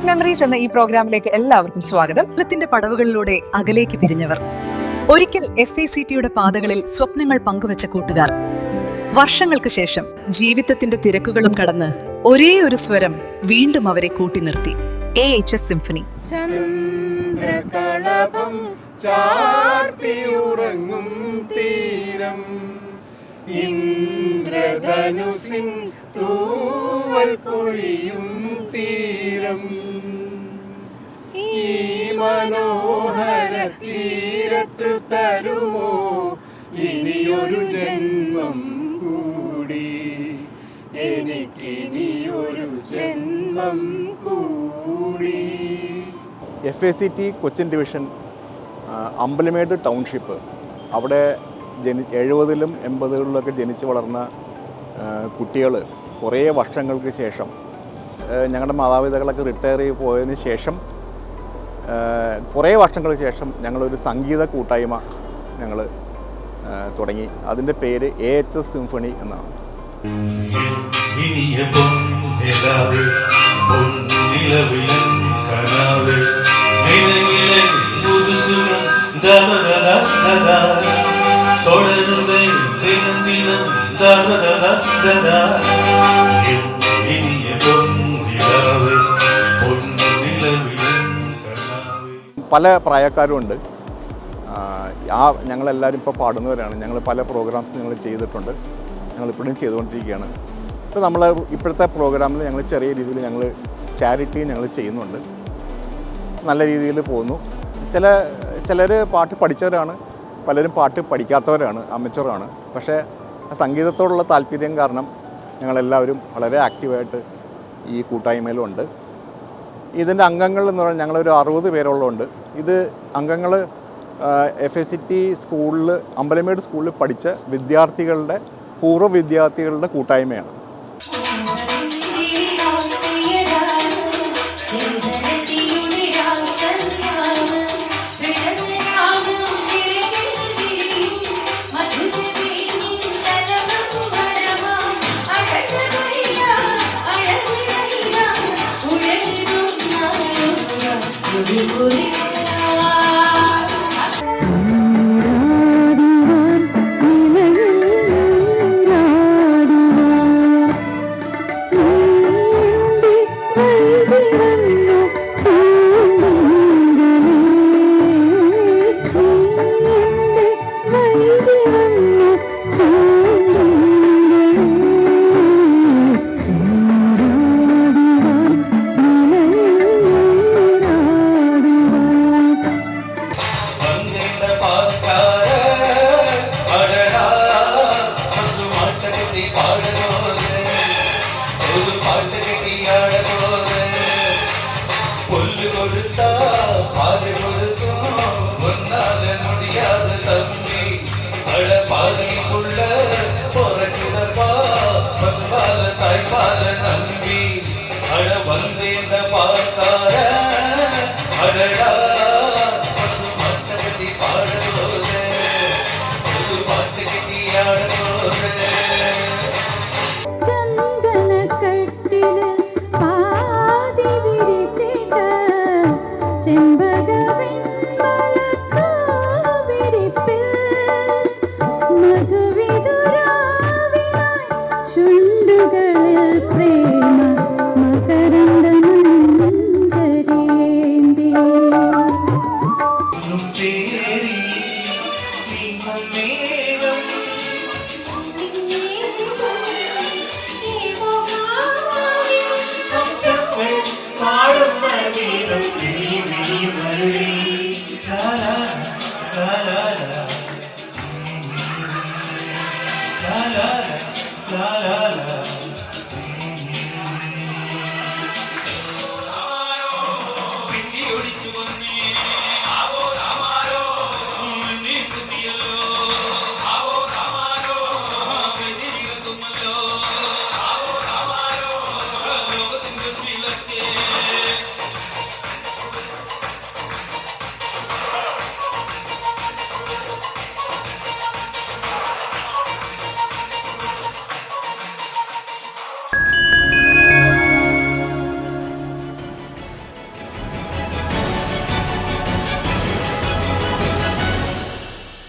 Sweet memories എന്ന ഈ പ്രോഗ്രാമിലേക്ക് എല്ലാവർക്കും സ്വാഗതം. കാലത്തിന്റെ പടവുകളിലൂടെ അകലേക്ക് പിരിഞ്ഞവർ. ഒരിക്കൽ എഫ് എ സി ടിയുടെ പാതകളിൽ സ്വപ്നങ്ങൾ പങ്കുവച്ച കൂട്ടുകാർ. വർഷങ്ങൾക്ക് ശേഷം ജീവിതത്തിന്റെ തിരക്കുകളും കടന്ന് ഒരേ ഒരു സ്വരം വീണ്ടും അവരെ കൂട്ടി നിർത്തി. എ എച്ച് എസ് സിംഫണി ചാർത്തിയുറങ്ങും തീരം. ഇന്ദ്രധനുസിൻ തൂവൽ പൊഴിയും തീരം. ഈ മനോഹര തീരത്ത് തരുമോ? ഇനിയൊരു ജന്മം കൂടി. എനിക്കിനിയൊരു ജന്മം കൂടി. F A C T Cochin division Ambalamedu township. അവിടെ ജനി എഴുപതിലും എൺപതുകളിലൊക്കെ ജനിച്ച് വളർന്ന കുട്ടികൾ കുറേ വർഷങ്ങൾക്ക് ശേഷം ഞങ്ങളുടെ മാതാപിതാക്കളൊക്കെ റിട്ടയർ ചെയ്ത് പോയതിന് ശേഷം കുറേ വർഷങ്ങൾക്ക് ശേഷം ഞങ്ങളൊരു സംഗീത കൂട്ടായ്മ ഞങ്ങൾ തുടങ്ങി. അതിന്റെ പേര് എ എച്ച് എസ് സിംഫണി എന്നാണ്. ഇനിയ പൊന്നിലാവ് പല പ്രായക്കാരുമുണ്ട് ആ, ഞങ്ങളെല്ലാവരും ഇപ്പോൾ പാടുന്നവരാണ്. ഞങ്ങൾ പല പ്രോഗ്രാംസ് ഞങ്ങൾ ചെയ്തിട്ടുണ്ട്. ഞങ്ങളിപ്പോഴും ചെയ്തുകൊണ്ടിരിക്കുകയാണ്. ഇപ്പോൾ നമ്മൾ ഇപ്പോഴത്തെ പ്രോഗ്രാമിൽ ഞങ്ങൾ ചെറിയ രീതിയിൽ ഞങ്ങൾ ചാരിറ്റി ഞങ്ങൾ ചെയ്യുന്നുണ്ട്. നല്ല രീതിയിൽ പോകുന്നു. ചില ചിലർ പാട്ട് പഠിച്ചവരാണ്. പലരും പാട്ട് പഠിക്കാത്തവരാണ് അമച്ചറാണ് പക്ഷേ സംഗീതത്തോടുള്ള താല്പര്യം കാരണം ഞങ്ങളെല്ലാവരും വളരെ ആക്റ്റീവായിട്ട് ഈ കൂട്ടായ്മയിലുണ്ട്. ഇതിന്റെ അംഗങ്ങൾ എന്ന് പറഞ്ഞാൽ ഞങ്ങളൊരു അറുപത് പേരോളമുണ്ട് ഇത് അംഗങ്ങൾ എഫ് എസ് സി ടി സ്കൂളിൽ അമ്പലമേട് സ്കൂളിൽ പഠിച്ച വിദ്യാർത്ഥികളുടെ പൂർവ വിദ്യാർത്ഥികളുടെ കൂട്ടായ്മയാണ്. You தெரியாது தம்பி பல பாதையில் உள்ள பொறக்கிறப்பா பசுபால தாய்பால நம்பி அட வந்தேன் பார்த்தார அடடா.